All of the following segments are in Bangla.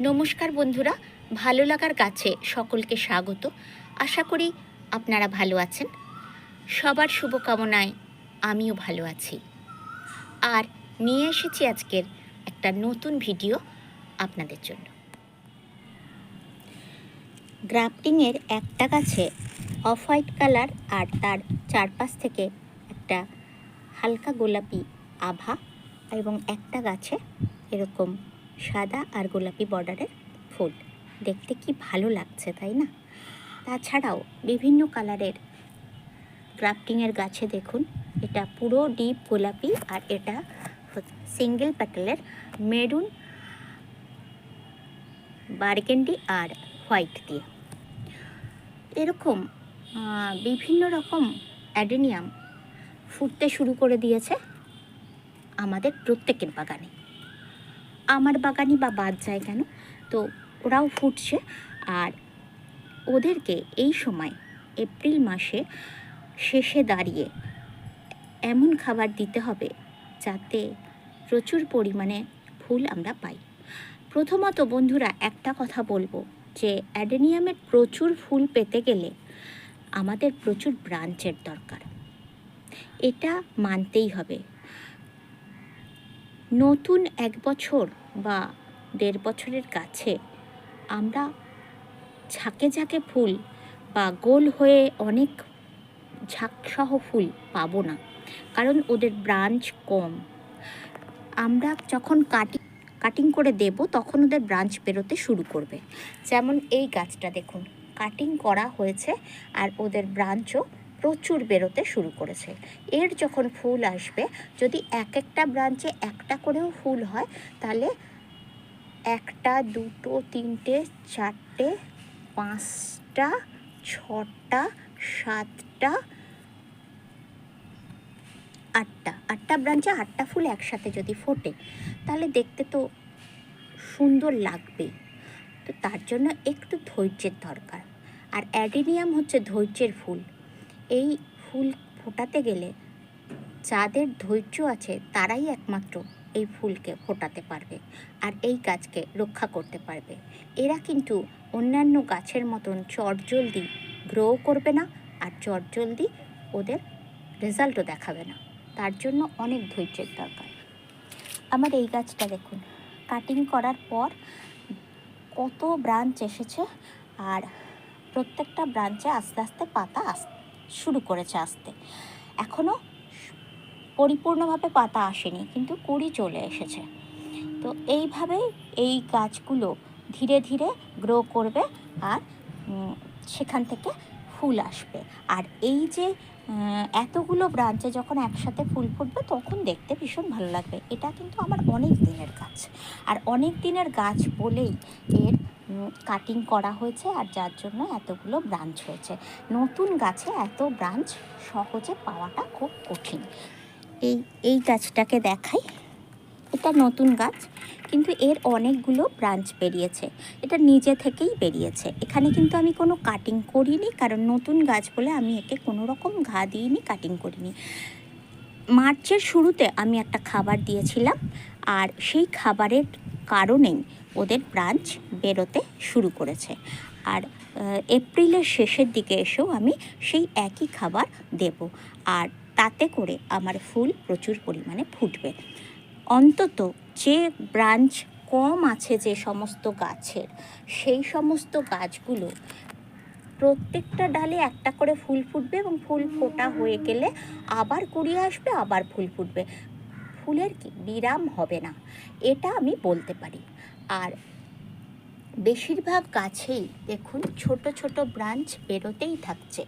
নমস্কার বন্ধুরা, ভালো লাগার কাছে সকলকে স্বাগত। আশা করি আপনারা ভালো আছেন। সবার শুভকামনায় আমিও ভালো আছি। আর নিয়ে এসেছি আজকের একটা নতুন ভিডিও আপনাদের জন্য। গ্রাফটিংয়ের একটা গাছে অফ হোয়াইট কালার আর তার চারপাশ থেকে একটা হালকা গোলাপি আভা এবং একটা গাছে এরকম সাদা আর গোলাপি বর্ডারের ফুল। দেখতে কি ভালো লাগছে, তাই না? তাছাড়াও বিভিন্ন কালারের গ্রাফটিংয়ের গাছে দেখুন, এটা পুরো ডিপ গোলাপি আর এটা সিঙ্গেল প্যাটেলের মেরুন বার্গেন্ডি আর হোয়াইট দিয়ে। এরকম বিভিন্ন রকম অ্যাডেনিয়াম ফুটতে শুরু করে দিয়েছে আমাদের প্রত্যেকের বাগানে। আমার বাগানই বা বাদ যায় কেন? তো ওরাও ফুটছে। আর ওদেরকে এই সময় এপ্রিল মাসে শেষে দাঁড়িয়ে এমন খাবার দিতে হবে যাতে প্রচুর পরিমাণে ফুল আমরা পাই। প্রথমত বন্ধুরা একটা কথা বলব যে অ্যাডেনিয়ামের প্রচুর ফুল পেতে গেলে আমাদের প্রচুর ব্রাঞ্চের দরকার। এটা মানতেই হবে। নতুন এক বছর বা দেড় বছরের কাছে আমরা ঝাঁকে ঝাঁকে ফুল বা গোল হয়ে অনেক ঝাঁকসহ ফুল পাবো না। কারণ ওদের ব্রাঞ্চ কম। আমরা যখন কাটিং কাটিং করে দেব তখন ওদের ব্রাঞ্চ বেরোতে শুরু করবে। যেমন এই গাছটা দেখুন, কাটিং করা হয়েছে আর ওদের ব্রাঞ্চও প্রচুর বেরোতে শুরু করেছে। এর যখন ফুল আসবে, যদি এক একটা ব্রাঞ্চে একটা করেও ফুল হয়, তাহলে একটা, দুটো, তিনটে, চারটে, পাঁচটা, ছটা, সাতটা, আটটা। আটটা ব্রাঞ্চে আটটা ফুল একসাথে যদি ফোটে, তাহলে দেখতে তো সুন্দর লাগবে তো তার জন্য একটু ধৈর্যের দরকার। আর অ্যাডিনিয়াম হচ্ছে ধৈর্যের ফুল। এই ফুল ফোটাতে গেলে যাদের ধৈর্য আছে তারাই একমাত্র এই ফুলকে ফোটাতে পারবে আর এই গাছকে রক্ষা করতে পারবে। এরা কিন্তু অন্যান্য গাছের মতন চটজলদি গ্রো করবে না আর চটজলদি ওদের রেজাল্টও দেখাবে না। তার জন্য অনেক ধৈর্যের দরকার। আমার এই গাছটা দেখুন কাটিং করার পর কত ব্রাঞ্চ এসেছে আর প্রত্যেকটা ব্রাঞ্চে আস্তে আস্তে পাতা আস শুরু করেছে আসতে। এখনও পরিপূর্ণভাবে পাতা আসেনি, কিন্তু কুড়ি চলে এসেছে। তো এইভাবেই এই গাছগুলো ধীরে ধীরে গ্রো করবে আর সেখান থেকে ফুল আসবে। আর এই যে এতগুলো ব্রাঞ্চে যখন একসাথে ফুল ফুটবে, তখন দেখতে ভীষণ ভালো লাগবে। এটা কিন্তু আমার অনেক দিনের গাছ। আর অনেক দিনের গাছ বলেই এর কাটিং করা হয়েছে আর যার জন্য এতগুলো ব্রাঞ্চ হয়েছে। নতুন গাছে এত ব্রাঞ্চ সহজে পাওয়াটা খুব কঠিন। এই এই গাছটাকে দেখাই। এটা নতুন গাছ, কিন্তু এর অনেকগুলো ব্রাঞ্চ বেরিয়েছে। এটা নিজে থেকেই বেরিয়েছে। এখানে কিন্তু আমি কোনো কাটিং করিনি, কারণ নতুন গাছ বলে আমি একে কোনো রকম ঘা দিইনি কাটিং করিনি। মার্চের শুরুতে আমি একটা খাবার দিয়েছিলাম, আর সেই খাবারের কারণেই ওদের ব্রাঞ্চ বেরোতে শুরু করেছে। আর এপ্রিলের শেষের দিকে এসেও আমি সেই একই খাবার দেব। আর তাতে করে আমার ফুল প্রচুর পরিমাণে ফুটবে। অন্তত যে ব্রাঞ্চ কম আছে যে সমস্ত গাছের, সেই সমস্ত গাছগুলো প্রত্যেকটা ডালে একটা করে ফুল ফুটবে এবং ফুল ফোটা হয়ে গেলে আবার কুড়িয়ে আসবে, আবার ফুল ফুটবে। ফুলের কি বিরাম হবে না, এটা আমি বলতে পারি। আর বেশিরভাগ গাছেই দেখুন ছোট ছোট ব্রাঞ্চ বেরোতেই থাকছে।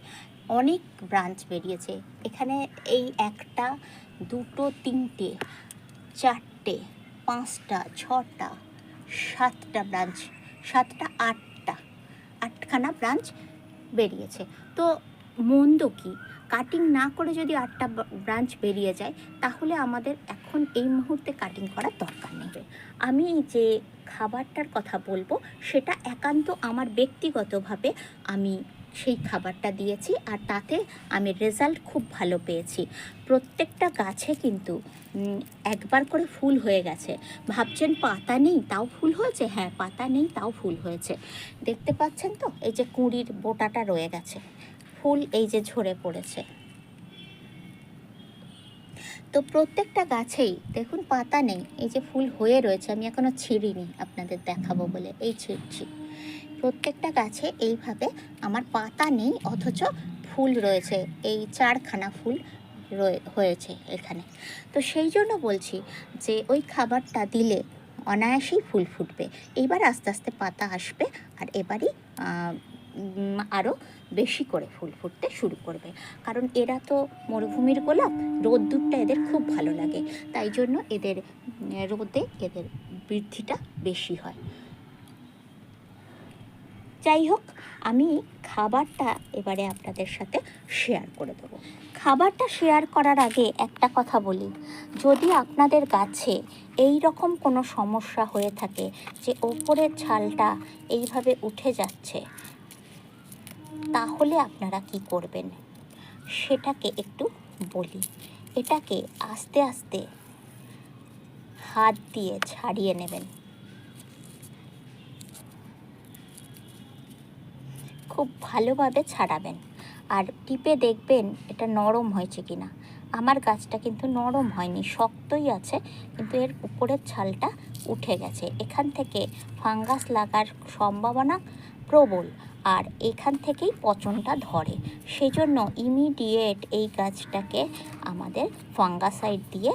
অনেক ব্রাঞ্চ বেরিয়েছে। এখানে এই একটা, দুটো, তিনটে, চারটে, পাঁচটা, ছটা, সাতটা ব্রাঞ্চ সাতটা, আটটা, আটখানা ব্রাঞ্চ বেরিয়েছে। তো মন্দ কি? কাটিং না করে যদি আটটা ব্রাঞ্চ বেরিয়ে যায়, তাহলে আমাদের এখন এই মুহূর্তে কাটিং করার দরকার নেই। আমি যে খাবারটার কথা বলব, সেটা একান্ত আমার ব্যক্তিগতভাবে আমি সেই খাবারটা দিয়েছি আর তাতে আমি রেজাল্ট খুব ভালো পেয়েছি। প্রত্যেকটা গাছে কিন্তু একবার করে ফুল হয়ে গেছে। ভাবছেন পাতা নেই, তাও ফুল হয়েছে? হ্যাঁ পাতা নেই, তাও ফুল হয়েছে। দেখতে পাচ্ছেন তো? এই যে কুঁড়ির বোটাটা রয়ে গেছে। ফুল এই যে ঝরে পড়েছে। তো প্রত্যেকটা গাছেই দেখুন পাতা নেই, এই যে ফুল হয়ে রয়েছে, আমি এখনও ছিঁড়িনি আপনাদের দেখাবো বলে, এই ছিঁড়ছি। প্রত্যেকটা গাছে এইভাবে আমার পাতা নেই, অথচ ফুল রয়েছে, এই চারখানা ফুল হয়েছে এখানে। তো সেই জন্য বলছি যে ওই খাবারটা দিলে অনায়াসেই ফুল ফুটবে এইবার আস্তে আস্তে পাতা আসবে, আর এবারই আরও বেশি করে ফুল ফুটতে শুরু করবে। কারণ এরা তো মরুভূমির গোলাপ, রোদ্দুরটা এদের খুব ভালো লাগে। তাই জন্য এদের রোদে এদের বৃদ্ধিটা বেশি হয়। যাই হোক, আমি খাবারটা এবারে আপনাদের সাথে শেয়ার করে দেবো। খাবারটা শেয়ার করার আগে একটা কথা বলি। যদি আপনাদের গাছে এই রকম কোনো সমস্যা হয়ে থাকে যে ওপরের ছালটা এইভাবে উঠে যাচ্ছে তাহলে আপনারা কি করবেন? সেটাকে একটু বলি। এটাকে আস্তে আস্তে হাত দিয়ে ছাড়িয়ে নেবেন। খুব ভালোভাবে ছাড়াবেন। আর টিপে দেখবেন এটা নরম হয়েছে কিনা। আমার গাছটা কিন্তু নরম হয়নি, শক্তই আছে, কিন্তু এর উপরের ছালটা উঠে গেছে। এখান থেকে ফাঙ্গাস লাগার সম্ভাবনা প্রবল। আর এখান থেকেই পচনটা ধরে। সেই জন্য ইমিডিয়েট এই গাছটাকে আমাদের ফাঙ্গাসাইড দিয়ে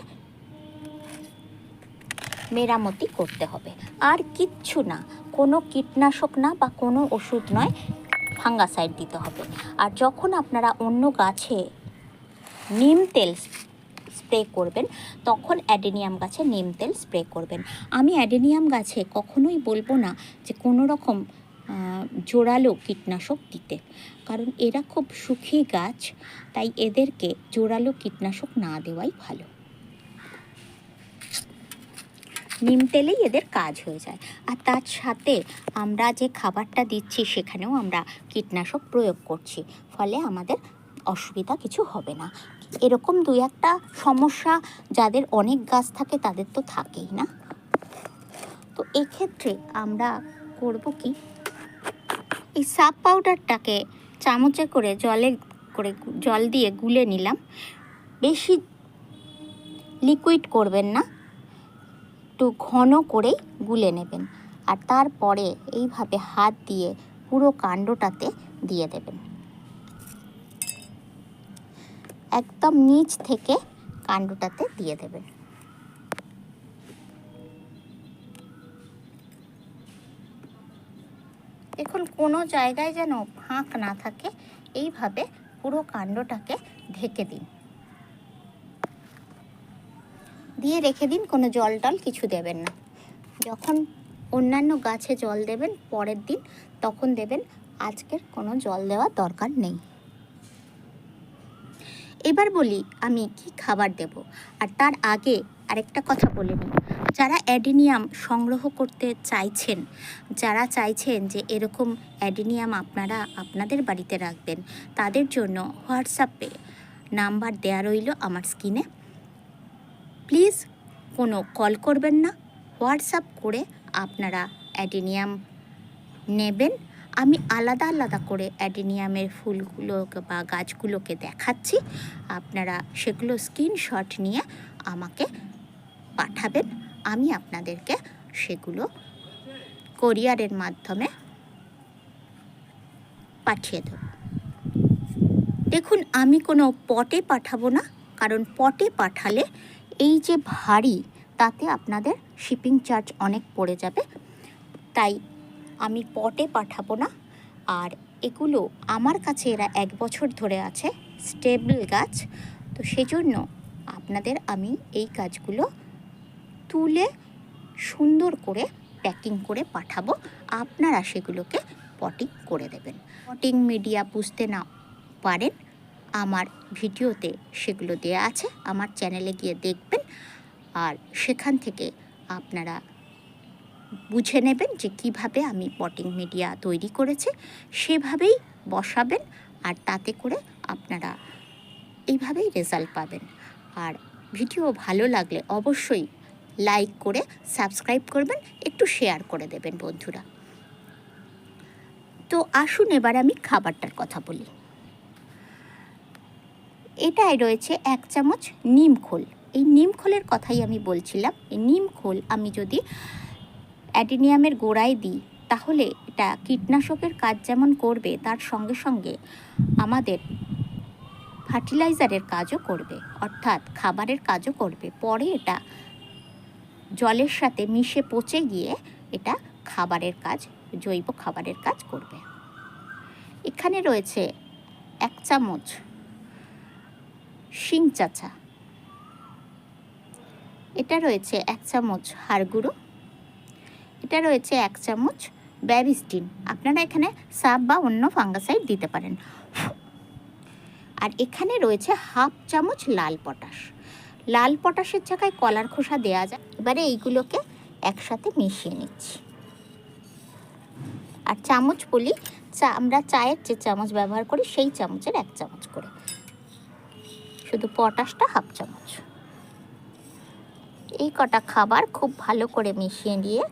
মেরামতি করতে হবে। আর কিচ্ছু না, কোনো কীটনাশক না বা কোনো ওষুধ নয় ফাঙ্গাসাইড দিতে হবে। আর যখন আপনারা অন্য গাছে নিম তেল স্প্রে করবেন, তখন অ্যাডেনিয়াম গাছে নিম তেল স্প্রে করবেন। আমি অ্যাডেনিয়াম গাছে কখনোই বলব না যে কোনো রকম জোরালো কীটনাশক দিতে। কারণ এরা খুব সুখী গাছ, তাই এদেরকে জোরালো কীটনাশক না দেওয়াই ভালো। নিম তেলেই এদের কাজ হয়ে যায়। আর তার সাথে আমরা যে খাবারটা দিচ্ছি, সেখানেও আমরা কীটনাশক প্রয়োগ করছি। ফলে আমাদের অসুবিধা কিছু হবে না। এরকম দুই একটা সমস্যা, যাদের অনেক গাছ থাকে, তাদের তো থাকেই না। তো এক্ষেত্রে আমরা করব কি? এই সাপ পাউডারটাকে চামচে করে জলে, করে জল দিয়ে গুলে নিলাম। বেশি লিকুইড করবেন না, একটু ঘন করেই গুলে নেবেন। আর তারপরে এইভাবে হাত দিয়ে পুরো কাণ্ডটাতে দিয়ে দেবেন। একদম নিচ থেকে কাণ্ডটাতে দিয়ে দেবেন। কোনো জায়গায় যেন ফাঁক না থাকে, এইভাবে পুরো কাণ্ডটাকে ঢেকে দিন। দিয়ে রেখে দিন, কোনো জল টল কিছু দেবেন না। যখন অন্যান্য গাছে জল দেবেন পরের দিন, তখন দেবেন আজকের কোনো জল দেওয়ার দরকার নেই। এবার বলি আমি কি খাবার দেব, আর তার আগে আরেকটা কথা বলে নিই। যারা অ্যাডিনিয়াম সংগ্রহ করতে চাইছেন, যারা চাইছেন যে এরকম অ্যাডিনিয়াম আপনারা আপনাদের বাড়িতে রাখবেন, তাদের জন্য হোয়াটসঅ্যাপে নাম্বার দেয়া রইল আমার স্ক্রিনে। প্লিজ কোনো কল করবেন না হোয়াটসঅ্যাপ করে আপনারা অ্যাডিনিয়াম নেবেন। আমি আলাদা আলাদা করে অ্যাডিনিয়ামের ফুলগুলো বা গাছগুলোকে দেখাচ্ছি, আপনারা সেগুলো স্ক্রিনশট নিয়ে আমাকে পাঠাবেন। আমি আপনাদেরকে সেগুলো কোরিয়ারের মাধ্যমে পাঠিয়ে দেব। দেখুন, আমি কোনো পটে পাঠাবো না, কারণ পটে পাঠালে এই যে ভারী, তাতে আপনাদের শিপিং চার্জ অনেক পড়ে যাবে। তাই আমি পটে পাঠাবো না। আর এগুলো আমার কাছে এরা এক বছর ধরে আছে, স্টেবল গাছ। তো সেজন্য আপনাদের আমি এই গাছগুলো তুলে সুন্দর করে প্যাকিং করে পাঠাবো। আপনারা সেগুলোকে পটিং করে দেবেন। পটিং মিডিয়া বুঝতে না পারেন, আমার ভিডিওতে সেগুলো দেয়া আছে, আমার চ্যানেলে গিয়ে দেখবেন। আর সেখান থেকে আপনারা বুঝে নেবেন যে কীভাবে আমি পটিং মিডিয়া তৈরি করেছি। সেভাবেই বসাবেন আর তাতে করে আপনারা এইভাবেই রেজাল্ট পাবেন। আর ভিডিও ভালো লাগলে অবশ্যই লাইক করে, সাবস্ক্রাইব করবেন, একটু শেয়ার করে দেবেন বন্ধুরা। তো আসুন এবার আমি খাবারটার কথা বলি। এটাই রয়েছে এক চামচ নিম খোল। এই নিম খোলের কথাই আমি বলছিলাম। এই নিম খোল আমি যদি অ্যাডিনিয়ামের গোড়ায় দিই, তাহলে এটা কীটনাশকের কাজ যেমন করবে, তার সঙ্গে সঙ্গে আমাদের ফার্টিলাইজারের কাজও করবে, অর্থাৎ খাবারের কাজও করবে। পরে এটা জলের সাথে মিশে পচে গিয়ে এটা খাবারের কাজ, জৈব খাবারের কাজ করবে। এখানে রয়েছে এক চামচ শিং চাচা। এটা রয়েছে এক চামচ হাড় গুঁড়ো। এটা রয়েছে এক চামচ ব্যাবিস্টিন আপনারা এখানে সাব বা অন্য ফাঙ্গাসাইড দিতে পারেন। আর এখানে রয়েছে হাফ চামচ লাল পটাশ। লাল পটাশের জায়গায় কলার খোসা দেওয়া যায়। এবারে এইগুলোকে একসাথে মিশিয়ে নিচ্ছি। আর চামচ বলি, চা, আমরা চায়ের যে চামচ ব্যবহার করি, সেই চামচের এক চামচ করে। শুধু পটাশটা হাফ চামচ। এই কটা খাবার খুব ভালো করে মিশিয়ে নিয়ে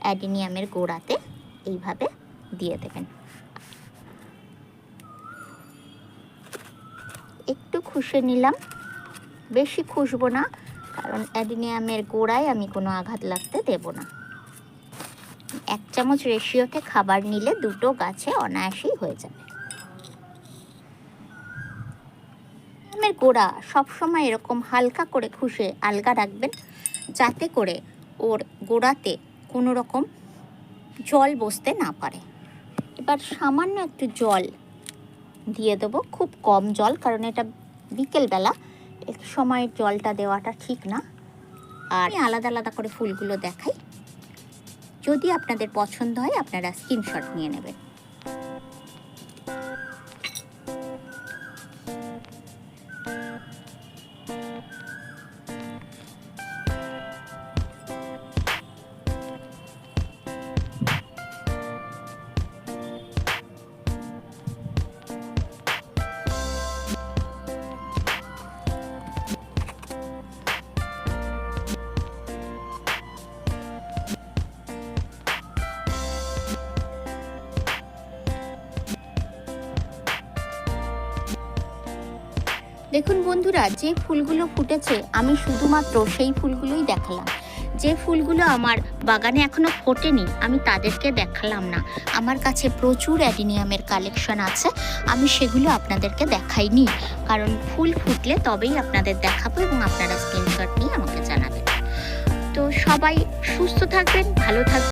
অ্যাডিনিয়ামের গোড়াতে এইভাবে দিয়ে দেবেন। একটু খুশে নিলাম। বেশি খুশবো না, কারণ অ্যাডিনিয়ামের গোড়ায় আমি কোনো আঘাত লাগতে দেব না। এক চামচ রেশিওতে খাবার নিলে দুটো গাছে অনায়াসেই হয়ে যাবে। আমের গোড়া সবসময় এরকম হালকা করে খুশে আলগা রাখবেন, যাতে করে ওর গোড়াতে কোনো রকম জল বসতে না পারে। এবার সামান্য একটু জল দিয়ে দেবো, খুব কম জল, কারণ এটা বিকেলবেলা এক সময় জলটা দেওয়াটা ঠিক না। আর আমি আলাদা আলাদা করে ফুলগুলো দেখাই। যদি আপনাদের পছন্দ হয় আপনারা স্ক্রিনশট নিয়ে নেবেন। দেখুন বন্ধুরা, যে ফুলগুলো ফুটেছে, আমি শুধুমাত্র সেই ফুলগুলোই দেখালাম। যে ফুলগুলো আমার বাগানে এখনও ফোটেনি, আমি তাদেরকে দেখালাম না। আমার কাছে প্রচুর অ্যাডিনিয়ামের কালেকশন আছে, আমি সেগুলো আপনাদেরকে দেখাইনি। কারণ ফুল ফুটলে তবেই আপনাদের দেখাবো এবং আপনারা স্ক্রিনশট নিয়ে আমাকে জানাবেন। তো সবাই সুস্থ থাকবেন, ভালো থাকবেন।